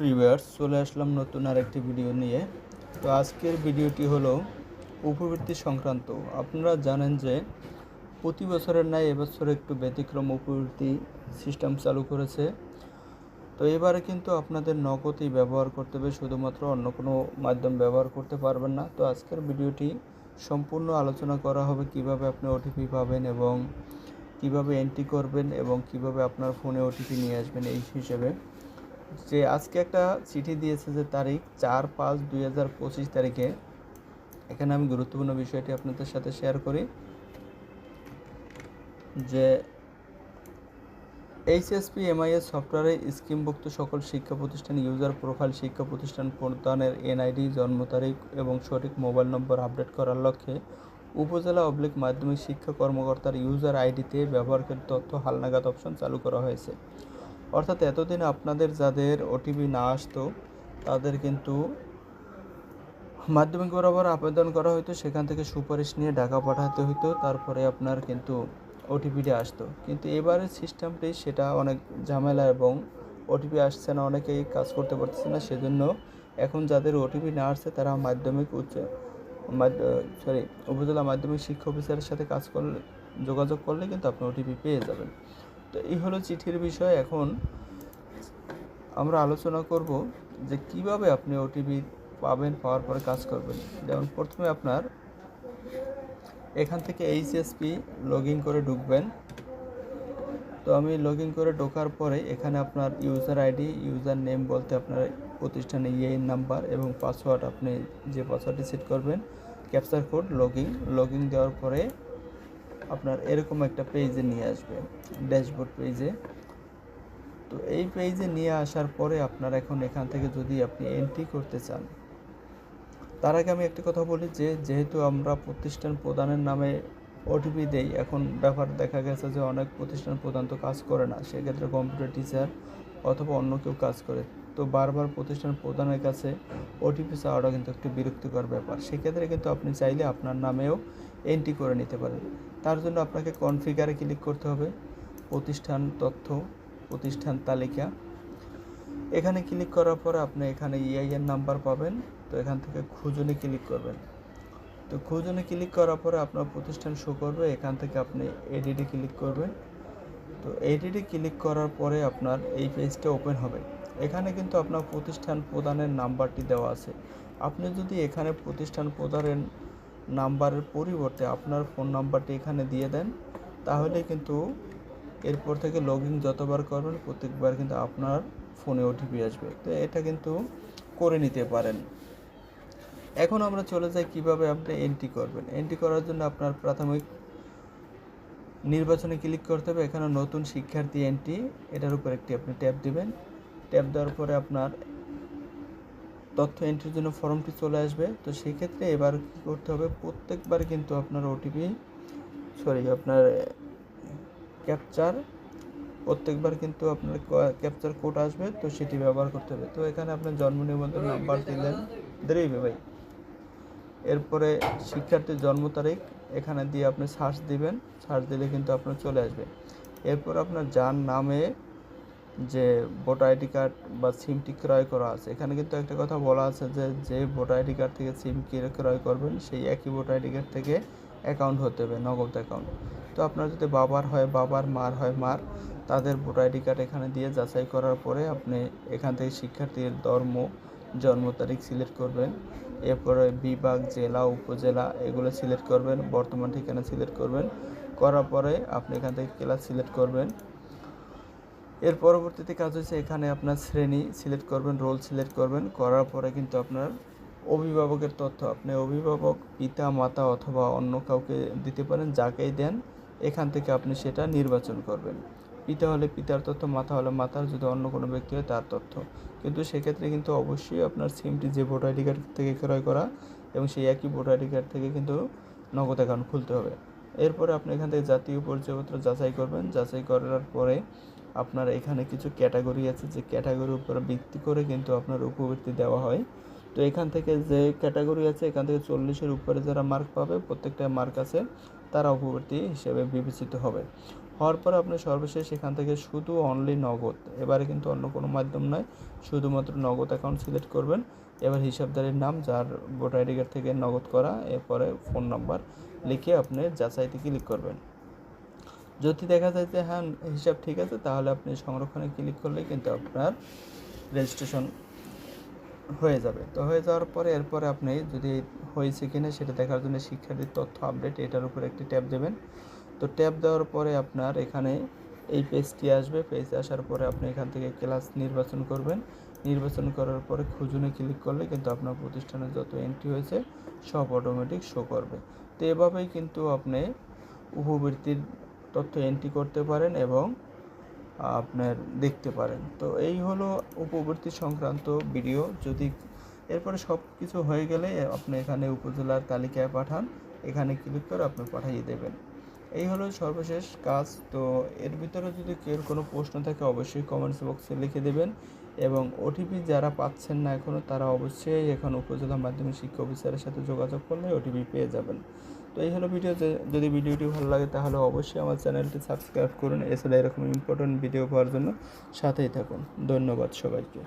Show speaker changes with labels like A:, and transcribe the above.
A: প্রিভিয়ার্স, চলে আসলাম নতুন আরেকটি ভিডিও নিয়ে। তো আজকের ভিডিওটি হলো উপবৃত্তি সংক্রান্ত। আপনারা জানেন যে প্রতি বছরের ন্যায় এবছর একটু ব্যতিক্রম উপবৃত্তি সিস্টেম চালু করেছে। তো এবারে কিন্তু আপনাদের নগদই ব্যবহার করতে হবে, শুধুমাত্র অন্য কোনো মাধ্যম ব্যবহার করতে পারবেন না। তো আজকের ভিডিওটি সম্পূর্ণ আলোচনা করা হবে কীভাবে আপনি ওটিপি পাবেন এবং কীভাবে এন্ট্রি করবেন এবং কীভাবে আপনার ফোনে ওটিপি নিয়ে আসবেন এই হিসেবে। যে আজকে একটা চিঠি দিয়েছে যে তারিখ চার পাঁচ দুই হাজার পঁচিশ তারিখে। এখানে আমি গুরুত্বপূর্ণ বিষয়টি আপনাদের সাথে শেয়ার করি। যে এইচএসপি এমআইএস সফটওয়্যারে স্কিমভুক্ত সকল শিক্ষা প্রতিষ্ঠান ইউজার প্রোফাইল শিক্ষা প্রতিষ্ঠান প্রদানের এনআইডি জন্ম তারিখ এবং সঠিক মোবাইল নম্বর আপডেট করার লক্ষ্যে উপজেলা অবলিক মাধ্যমিক শিক্ষা কর্মকর্তার ইউজার আইডিতে ব্যবহারকারী তথ্য হালনাগাদ অপশন চালু করা হয়েছে। অর্থাৎ এতদিন আপনাদের যাদের ওটিপি না আসতো, তাদের কিন্তু মাধ্যমিক বরাবর আবেদন করা হতো সেখান থেকে সুপারিশ নিয়ে ঢাকা পাঠাতে হতো তারপরে আপনার কিন্তু ওটিপিটি আসতো। কিন্তু এবারের সিস্টেমটি সেটা অনেক ঝামেলা এবং ওটিপি আসছে না, অনেকেই কাজ করতে পারতেছে না, সেজন্য এখন যাদের ওটিপি না আসছে, তারা মাধ্যমিক উচ্চ সরি উপজেলা মাধ্যমিক শিক্ষা অফিসারের সাথে কাজ করলে, যোগাযোগ করলে কিন্তু আপনি ওটিপি পেয়ে যাবেন। তো এই হলো চিঠির বিষয়। এখন আমরা আলোচনা করব যে কীভাবে আপনি ওটিপি পাবেন, পাওয়ার পরে কাজ করবেন। যেমন প্রথমে আপনার এখান থেকে এইচএসপি লগ ইন করে ঢুকবেন। তো আমি লগ ইন করে ঢোকার পরে এখানে আপনার ইউজার আইডি ইউজার নেম বলতে আপনার প্রতিষ্ঠানে ইয়ে নাম্বার এবং পাসওয়ার্ড আপনি যে পাসওয়ার্ডটি সেট করবেন captcha code log in log in দেওয়ার পরে আপনার এরকম একটা পেজে নিয়ে আসবে ড্যাশবোর্ড পেজে তো এই পেজে নিয়ে আসার পরে আপনার এখন এখান থেকে যদি আপনি এন্ট্রি করতে চান, তার আগে আমি একটা কথা বলি যে, যেহেতু আমরা প্রতিষ্ঠান প্রদানের নামে ওটিপি দেই, এখন ব্যাপার দেখা গেছে যে অনেক প্রতিষ্ঠান প্রদান তো কাজ করে না, সেক্ষেত্রে কম্পিউটার টিচার অথবা অন্য কেউ কাজ করে। তো বারবার প্রতিষ্ঠান প্রদানের কাছে ওটিপি চাওয়াটা কিন্তু একটু বিরক্তিকর ব্যাপার। সেক্ষেত্রে কিন্তু আপনি চাইলে আপনার নামেও এন্ট্রি করে নিতে পারেন তার জন্য আপনাকে কনফিগারে ক্লিক করতে হবে। প্রতিষ্ঠান তথ্য, প্রতিষ্ঠান তালিকা। এখানে ক্লিক করার পরে আপনি এখানে ইআইএন নাম্বার পাবেন। তো এখান থেকে খুঁজনে ক্লিক করবেন। তো খুঁজনে ক্লিক করার পরে আপনার প্রতিষ্ঠান শো করবে। এখান থেকে আপনি এডিটে ক্লিক করবেন। তো এডিটে ক্লিক করার পরে আপনার এই পেজটা ওপেন হবে। এখানে কিন্তু আপনার প্রতিষ্ঠান প্রদানের নাম্বারটি দেওয়া আছে। আপনি যদি এখানে প্রতিষ্ঠান প্রদানের নাম্বারের পরিবর্তে আপনার ফোন নাম্বারটি এখানে দিয়ে দেন। তাহলে কিন্তু এরপর থেকে লগ ইন যতবার করবেন, প্রত্যেকবার কিন্তু আপনার ফোনে ওটিপি আসবে। তো এটা কিন্তু করে নিতে পারেন। এখন আমরা চলে যাই কীভাবে আপনি এন্ট্রি করবেন। এন্ট্রি করার জন্য আপনার প্রাথমিক নির্বাচনে ক্লিক করতে হবে। এখানে নতুন শিক্ষার্থী এন্ট্রি এটার উপর একটি আপনি ট্যাপ দিবেন। ট্যাপ দেওয়ার পরে আপনার তথ্য এন্ট্রির জন্য ফর্মটি চলে আসবে। তো সেক্ষেত্রে এবার কী করতে হবে? প্রত্যেকবার কিন্তু আপনার ওটিপি সরি আপনার ক্যাপচার প্রত্যেকবার কিন্তু আপনার ক্যাপচার কোড আসবে, তো সেটি ব্যবহার করতে হবে। তো এখানে আপনার জন্ম নিবন্ধন নাম্বার দিলেন। দেরিবে ভাই। এরপরে শিক্ষার্থীর জন্ম তারিখ, এখানে দিয়ে আপনি সার্চ দিবেন। সার্চ দিলে কিন্তু আপনার চলে আসবে। এরপর আপনার যার নামে যে ভোটার আইডি কার্ড বা সিমটি ক্রয় করা আছে। এখানে কিন্তু একটা কথা বলা আছে যে যে ভোটার আইডি কার্ড থেকে সিম ক্রয় করবেন, সেই একই ভোটার আইডি কার্ড থেকে অ্যাকাউন্ট হতে হবে, নগদ অ্যাকাউন্ট। তো আপনার যদি বাবার হয়, বাবার মার হয়, মার, তাদের ভোটার আইডি কার্ড এখানে দিয়ে যাচাই করার পরে আপনি এখান থেকে শিক্ষার্থীর ধর্ম, জন্ম তারিখ সিলেক্ট করবেন। এরপরে বিভাগ, জেলা, উপজেলা এগুলো সিলেক্ট করবেন, বর্তমান ঠিকানা সিলেক্ট করবেন। করার পরে আপনি এখান থেকে ক্লাস সিলেক্ট করবেন। এর পরবর্তীতে কাজ হচ্ছে এখানে আপনার শ্রেণি সিলেক্ট করবেন, রোল সিলেক্ট করবেন। করার পরে কিন্তু আপনার অভিভাবকের তথ্য, আপনি অভিভাবক, পিতা, মাতা অথবা অন্য কাউকে দিতে পারেন, যাকেই দেন, এখান থেকে আপনি সেটা নির্বাচন করবেন। পিতা হলে পিতার তথ্য মাথা হলে মাথার যদি অন্য কোনো ব্যক্তি হয় তার তথ্য। কিন্তু সেক্ষেত্রে কিন্তু অবশ্যই আপনার সিমটি যে ভোটার আইডি কার্ড থেকে ক্রয় করা এবং সেই একই ভোটার আইডি কার্ড থেকে কিন্তু নগদ অ্যাকাউন্ট খুলতে হবে। এরপরে আপনি এখান থেকে জাতীয় পরিচয়পত্র যাচাই করবেন। যাচাই করার পরে আপনার এখানে কিছু ক্যাটাগরি আছে, যে ক্যাটাগরির উপর ভিত্তি করে কিন্তু আপনার উপবৃত্তি দেওয়া হয়। তো এখান থেকে যে ক্যাটাগরি আছে, এখান থেকে চল্লিশের উপরে যারা মার্ক পাবে, প্রত্যেকটা মার্ক আছে, তারা উপবৃত্তি হিসেবে বিবেচিত হবে। হওয়ার পর আপনি সর্বশেষ এখান থেকে শুধু অনলি নগদ, এবারে কিন্তু অন্য কোনো মাধ্যম নয়, শুধুমাত্র নগদ অ্যাকাউন্ট সিলেক্ট করবেন। এবার হিসাবদারের নাম, যার ভোটার আইডি কার্ড থেকে নগদ করা, এরপরে ফোন নাম্বার লিখে আপনি যাচাইতে ক্লিক করবেন। যদি দেখা যায় যে হ্যাঁ হিসাব ঠিক আছে, তাহলে আপনি সংরক্ষণে ক্লিক করলে কিন্তু আপনার রেজিস্ট্রেশন হয়ে যাবে। তো হয়ে যাওয়ার পরে এরপরে আপনি যদি হয়েছে কিনা সেটা দেখার জন্য শিক্ষার্থীর তথ্য আপডেট এটার উপরে একটি ট্যাব দেবেন। তো ট্যাব দেওয়ার পরে আপনার এখানে এই পেজটি আসবে। পেজ আসার পরে আপনি এখান থেকে ক্লাস নির্বাচন করবেন। নির্বাচন করার পরে খুঁজুনে ক্লিক করলে কিন্তু আপনার প্রতিষ্ঠানের যত এন্ট্রি হয়েছে সব অটোমেটিক শো করবে। তো এভাবেই কিন্তু আপনি উপবৃত্তির তথ্য এন্ট্রি করতে পারেন এবং আপনার দেখতে পারেন। তো এই হলো উপবর্তী সংক্রান্ত ভিডিও যদি এরপরে সব কিছু হয়ে গেলে আপনি এখানে উপজেলার তালিকায় পাঠান। এখানে ক্লিক করে আপনি পাঠিয়ে দেবেন। এই হলো সর্বশেষ কাজ। তো এর ভিতরে যদি কেউ কোনো প্রশ্ন থাকে, অবশ্যই কমেন্টস বক্সে লিখে দেবেন। এবং ওটিপি যারা পাচ্ছেন না এখনও তারা অবশ্যই এখন উপজেলা মাধ্যমিক শিক্ষা অফিসারের সাথে যোগাযোগ করলে ওটিপি পেয়ে যাবেন। তো এই হলো ভিডিও যদি ভিডিওটি ভালো লাগে তাহলে অবশ্যই আমার চ্যানেলটি সাবস্ক্রাইব করুন। এছাড়া এরকম ইম্পর্টেন্ট ভিডিও পাওয়ার জন্য সাথেই থাকুন। ধন্যবাদ সবাইকে।